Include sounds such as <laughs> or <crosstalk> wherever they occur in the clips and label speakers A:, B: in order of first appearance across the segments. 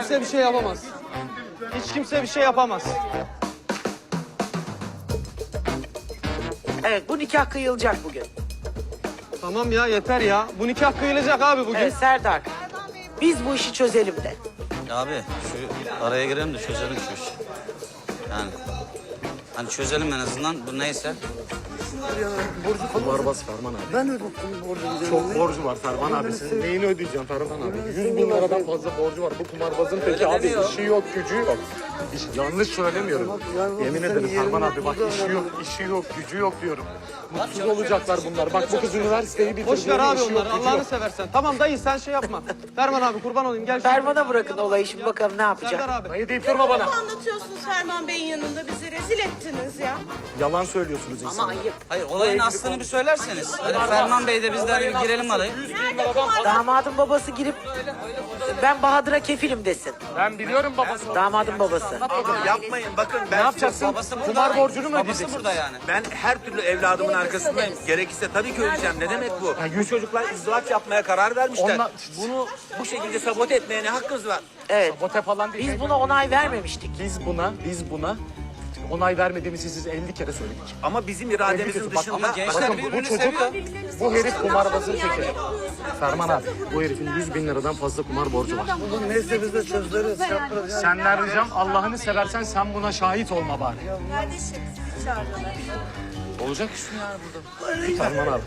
A: kimse bir şey yapamaz. Hiç kimse bir şey yapamaz.
B: Evet bu nikah kıyılacak bugün.
A: Tamam ya yeter ya. Bu nikah kıyılacak abi bugün.
B: Evet Serdar. Biz bu işi çözelim de.
C: Abi şu araya girelim de çözelim şu işi. Yani hani çözelim en azından bu neyse.
D: Barbas Ferman abi. Ben ödedim borcunu. Çok borcu var Ferman abi. Senin neyini ödeyeceğim Ferman abi? 100 bin liradan fazla borcu var. Bu kumarbazın peki abi
C: demiyor.
D: işi yok, gücü yok. İş- yanlış söylemiyorum. Yemin ederim Ferman abi bak işi yok, işi yok, gücü yok diyorum. Mutsuz olacaklar bunlar. Bak bu kız üniversiteyi bitirdi.
A: Boş ver abi
D: işi yok,
A: onları
D: gücü
A: Allah'ını
D: yok.
A: seversen. Tamam dayı sen şey yapma. Ferman abi kurban olayım gel.
B: Ferman'a bırakın olayı şimdi bakalım ne yapacak.
A: Serdar abi.
D: Dayı deyip durma bana.
E: anlatıyorsunuz Ferman Bey'in yanında bizi rezil ettiniz ya.
D: Yalan söylüyorsunuz insan.
B: Ama ayıp.
C: Hayır olayın aslını bir söylerseniz. Hani Ferman Bey de biz de hani bir girelim araya.
B: Damadın babası girip ben Bahadır'a kefilim desin.
D: Ben biliyorum babasını.
B: Damadın babası.
F: Yapmayın bakın ben
D: Ne yapacaksın?
C: Babası burada.
D: Kumar borcunu mu
C: Babası
D: ödeyeceksin?
C: burada yani.
F: ben her türlü evladımın arkasındayım. Gerekirse tabii ki öleceğim. Ne demek bu? Bu çocuklar izdivaç yapmaya karar vermişler.
D: Onlar-
F: Bunu bu şekilde sabote etmeye ne hakkınız var?
B: Evet.
D: Bote falan değil.
B: Biz buna onay vermemiştik.
D: Biz buna, biz buna onay vermediğimizi siz 50 kere söyledik.
F: Ama bizim irademizin.
D: Bak,
F: dışında...
C: ama gençler
D: Bakın bu
C: birbirini
D: çocuk,
C: seviyor.
D: bu herif kumarbazın teki. Ferman abi, bu herifin 100 bin liradan fazla kumar borcu var.
G: Neyse biz de çözeriz. Yaparız. Yani.
D: Senden ricam Allah'ını seversen sen buna şahit olma bari. Olacak iş mi yani burada? Ferman abi.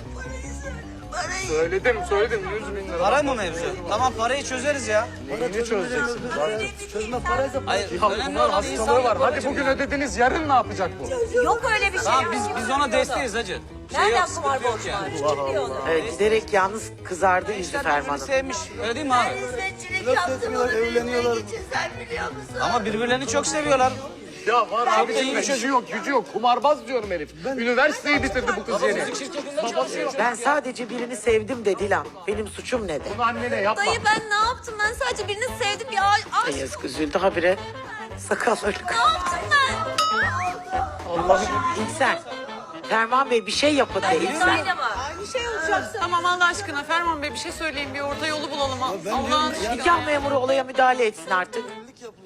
D: Söyledim, söyledim 100 bin lira.
C: Para mı mevzu? Tamam parayı çözeriz ya.
D: Neyini çözeceksin?
G: Çözme paraysa
C: Hayır
D: Ya
C: önemli
D: bunlar
C: olan
D: hastalığı
C: insanlık
D: var. Hadi bugün
C: ya.
D: ödediniz, yarın ne yapacak bu?
H: Yok öyle bir şey.
C: Tamam biz biz ona desteğiz hacı. Şey
H: Nereden kumar borcu
C: yani.
H: var? Kim biliyor onu?
B: Evet giderek yalnız kızardı yüzü Ferman'ın.
C: sevmiş. Öyle değil mi abi?
H: Hizmetçilik yaptım onu
G: evleniyorlar.
H: için sen biliyor musun?
C: Ama birbirlerini çok seviyorlar.
D: Ya var abi,
C: bir
D: gücü yok, gücü yok. Kumarbaz diyorum herif. Üniversiteyi bitirdi bu kız yeni.
B: Ben sadece birini sevdim de Dilan. Benim suçum nedir?
D: Bunu annene yapma.
H: Dayı ben ne yaptım? Ben sadece birini sevdim ya. Ay,
B: Ay yazık üzüldü habire. Sakalları.
H: ne yaptım ben?
B: Allah'ım. İlser. Ferman Bey bir şey yapın de İlser.
H: Aynı
E: şey olacaksa
I: Tamam Allah aşkına Ferman Bey bir şey söyleyin bir orta yolu bulalım. Allah'ın
B: Nikah memuru olaya müdahale etsin artık.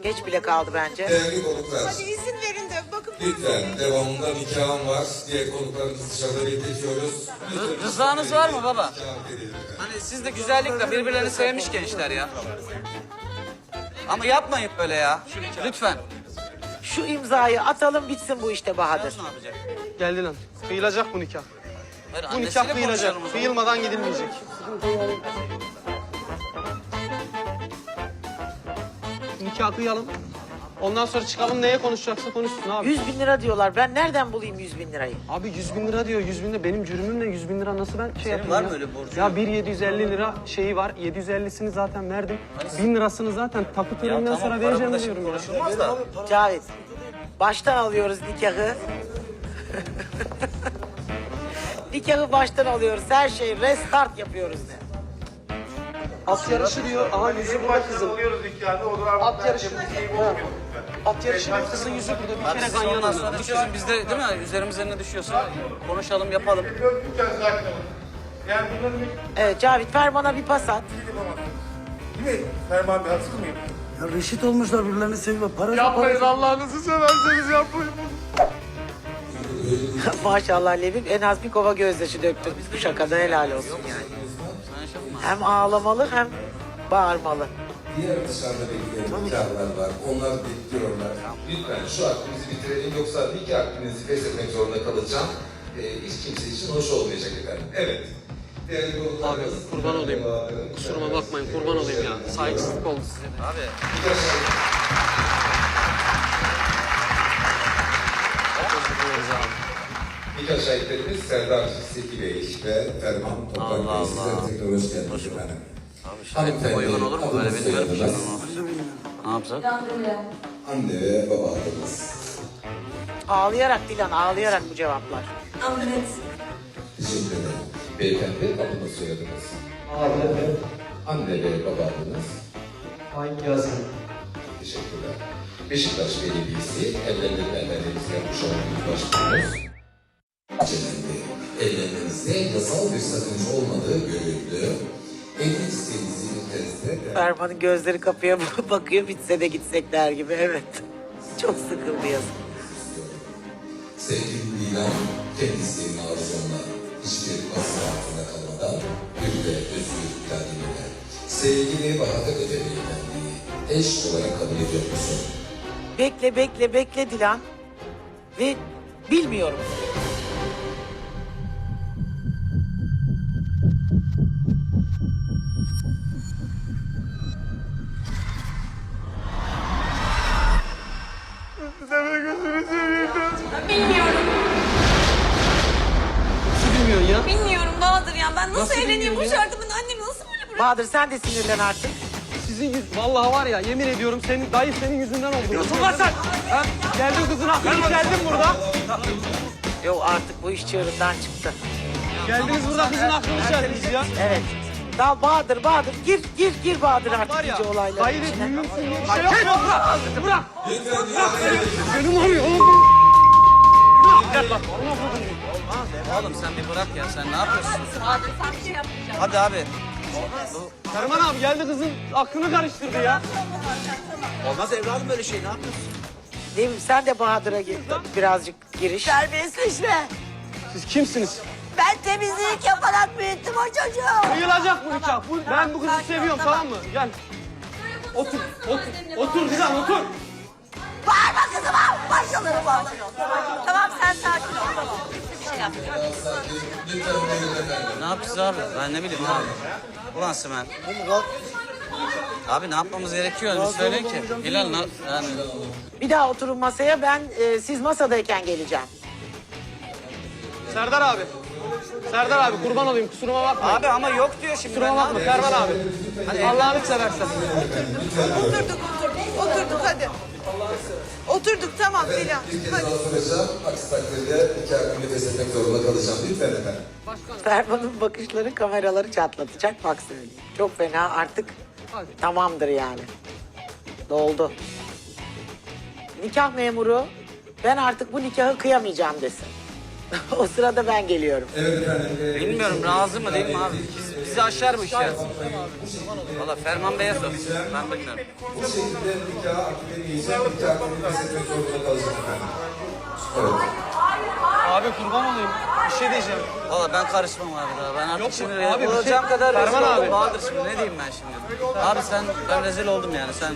B: Geç bile kaldı bence.
J: Değerli konuklar,
E: hadi izin verin de bakın
J: lütfen devamında nikahım var. Diğer konuklarımızı dışarıda bekletiyoruz.
C: Rı- Rızanız var mı baba? Hani siz de güzellikle birbirlerini sevmiş gençler ya. Ama yapmayın böyle ya. Lütfen.
B: Şu imzayı atalım bitsin bu işte Bahadır.
C: Ne yapacak?
A: Geldi lan. Kıyılacak bu nikah.
C: Hayır,
A: Bu
C: annesiyle
A: nikah kıyılacak.
C: konuşalım o zaman.
A: Kıyılmadan gidilmeyecek. Nikah kıyalım. Ondan sonra çıkalım neye konuşacaksa konuşsun abi.
B: 100 bin lira diyorlar. Ben nereden bulayım 100 bin lirayı?
A: Abi 100 bin lira diyor. 100 bin lira benim cürümümle 100 bin lira nasıl ben şey yapayım
C: var
A: ya?
C: mı öyle borcun?
A: Ya bir 750 lira şeyi var. 750'sini zaten verdim. 1000 lirasını zaten tapu töreninden
C: tamam,
A: sonra
C: para
A: vereceğim
C: burada şimdi
A: diyorum ya.
C: konuşulmaz da.
B: Cavit. Baştan alıyoruz nikahı. <laughs> nikahı baştan alıyoruz. Her şeyi restart yapıyoruz de.
A: At yarışı diyor. Aha yüzü burada kızın. At yarışı. Ha. At yarışı diyor kızın yüzü burada. Bir kere ganyan
C: sonra çözün biz de değil mi? Üzerimize ne düşüyorsa konuşalım yapalım.
B: Evet Cavit Ferman'a bir pas at.
G: Ya reşit olmuşlar birbirlerini seviyor. Para
D: Yapmayın Allah'ınızı severseniz yapmayın. <laughs>
B: Maşallah Levin en az bir kova gözyaşı döktün. Bu şakada helal olsun yani. Hem ağlamalı hem bağırmalı.
J: Diğer dışarıda bekleyen nikahlar var. Onlar bekliyorlar. Lütfen şu hakkımızı bitirelim yoksa nikah hakkınızı feshetmek zorunda kalacağım. Ee, hiç kimse için hoş olmayacak efendim. Evet.
A: Abi kurban olayım. Kusuruma bakmayın kurban olayım ya. Saygısızlık oldu size.
C: Abi
J: Nikah şahitlerimiz Serdar Seki Bey ve Ferman Toprak Bey. Sizlere tekrar hoş geldiniz efendim. Hanımefendi,
C: uygun olur mu? Böyle ki.
J: soyadınız,
C: ne yapsak?
J: Anne ve baba adınız.
B: Ağlayarak Dilan ağlayarak bu cevaplar.
H: Ahmet.
J: Teşekkür ederim. Beyefendi adınız soyadınız. Anne. Anne ve baba adınız.
G: Hangi yazın?
J: Teşekkürler. Beşiktaş Belediyesi ellerinde ellerinizi yapmış olduğunuz başkanımız. Sakınca olmadığı görüldü.
B: Ferman'ın gözleri kapıya <laughs> bakıyor bitse de gitsek der gibi evet. <laughs> Çok sıkıldı yazık.
J: sevgili Dilan kendi isteğini arzumla hiçbir baskı altında kalmadan bir de özgür iradeyle sevgili Bahadır evlendiği eş olarak kabul ediyor musun?
B: Bekle bekle bekle Dilan. Ve. Bilmiyorum.
H: Bahadır
B: sen de sinirlen artık.
A: Sizin yüz... Vallahi var ya yemin ediyorum senin dayı senin yüzünden oldu. Diyorsun lan sen. Ha? Geldin kızın hakkını geldin burada.
B: Yok artık bu iş çığırından çıktı.
A: Geldiniz burada kızın hakkını çaldınız ya.
B: Evet. Daha Bahadır Bahadır gir gir gir Bahadır artık iyice olayların
A: Dayı ve
B: içine.
A: diye bir şey yok. Bırak. Bırak. Bırak. Benim arıyor oğlum. Gel bak.
C: Oğlum sen bir bırak ya. Sen ne yapıyorsun?
H: Bahadır sen bir şey yapmayacaksın.
C: Hadi abi.
A: Ferman abi geldi kızın aklını karıştırdı ya.
F: Olmaz evladım böyle şey ne yapıyorsun?
B: Değil mi? Sen de Bahadır'a gir, birazcık giriş.
H: Terbiyesizleşme.
A: Siz kimsiniz?
H: Ben temizlik yaparak büyüttüm o çocuğu.
A: Kıyılacak bu nikah. Bu, ben bu kızı seviyorum tamam mı? Gel. Otur, otur, otur Dilan otur.
H: Bağırma kızıma. Başkaları bağırıyor. Tamam
C: Ne yapacağız abi? Ben ne bileyim abi. Ulan Simen. Abi ne yapmamız gerekiyor? Bir söyleyin ki. Hilal na- yani
B: Bir daha oturun masaya ben e, siz masadayken geleceğim.
A: Serdar abi. Serdar abi kurban olayım kusuruma bakma.
C: Abi ama yok diyor şimdi.
A: Kusuruma bakma Ferman abi. Allah'ını seversen.
E: Oturduk oturduk. Oturduk hadi. Oturduk tamam Dilan.
J: Bir kez daha soracağım. Aksi takdirde nikah hakkını feshetmek zorunda kalacağım. Lütfen efendim.
B: Ferman'ın bakışları kameraları çatlatacak bak söyleyeyim. Çok fena artık tamamdır yani. Doldu. Nikah memuru ben artık bu nikahı kıyamayacağım desin. <laughs> o sırada ben geliyorum.
J: Evet efendim. e,
C: Bilmiyorum razı mı değil mi abi? Biz, bizi aşar bu işler. Valla Ferman Bey'e sor. Ben bilmiyorum.
J: Bu şekilde nikah akıp edemeyeceğim. Nikah hakkını feshetmek zorunda kalacağım efendim. Evet.
A: Abi kurban olayım. Bir şey diyeceğim.
C: Valla ben karışmam abi daha. Ben artık
A: Yok
C: şimdi
A: Abi bir şey-
C: olacağım kadar rezil
A: Ferman
C: oldum.
A: abi.
C: Bahadır şimdi ne diyeyim ben şimdi? Abi sen ben rezil oldum yani. Sen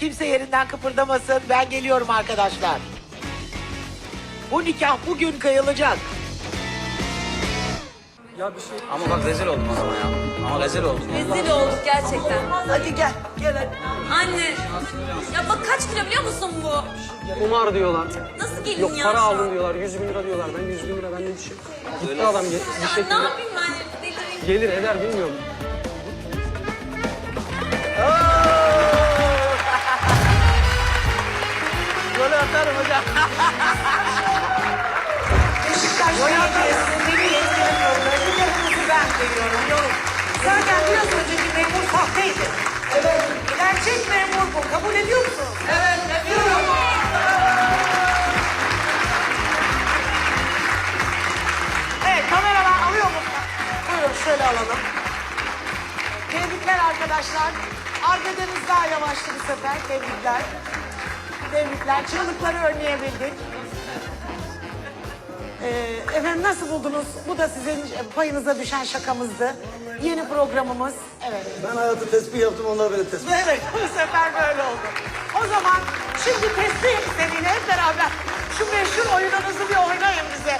B: Kimse yerinden kıpırdamasın. Ben geliyorum arkadaşlar. Bu nikah bugün kıyılacak.
C: ama bak rezil oldum adama ya. Ama rezil oldum.
H: Rezil olduk gerçekten.
E: Hadi gel. Gel hadi.
H: Anne. Ya bak kaç kilo biliyor musun bu?
A: Kumar diyorlar.
H: Nasıl gelin
A: Yok
H: ya?
A: para
H: şu an?
A: aldın diyorlar. 100 bin lira diyorlar. Ben 100 bin lira benden bir şey. Gitti adam ge- bir
H: Ya ne
A: şekilde.
H: yapayım ben? Delireyim.
A: Gelir eder bilmiyorum.
B: Golü atarım hocam. <laughs> veriyorum. Yorum. Zaten biraz önceki memur sahteydi. Evet. Gerçek memur bu. Kabul ediyor musunuz? Evet. Ediyorum. Evet kameralar alıyor mu? Buyurun şöyle alalım. Tebrikler arkadaşlar. Arbedeniz daha yavaştı bu sefer. Tebrikler. Tebrikler. Çığlıkları önleyebildik. Ee, efendim nasıl buldunuz? Bu da sizin payınıza düşen şakamızdı. Yeni programımız. Evet.
G: Ben hayatı tespih yaptım onlar beni tespih.
B: Evet bu sefer böyle oldu. O zaman şimdi tespih istediğini hep beraber şu meşhur oyununuzu bir oynayın bize.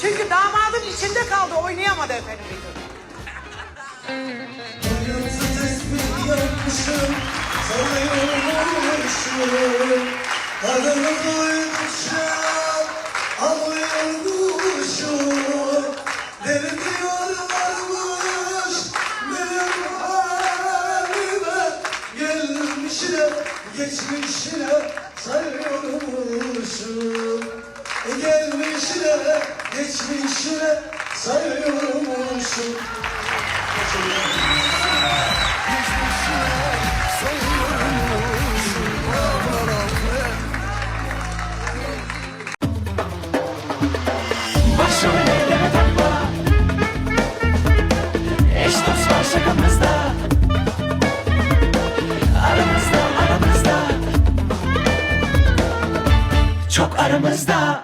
B: Çünkü damadın içinde kaldı oynayamadı efendim. bir türlü.
G: yapmışım, sarıyormuşum. Adını duymuşum, geçmişine sarıyormuşum. E gelmişine, geçmişine sarıyormuşum.
K: Başım elleme
D: aramızda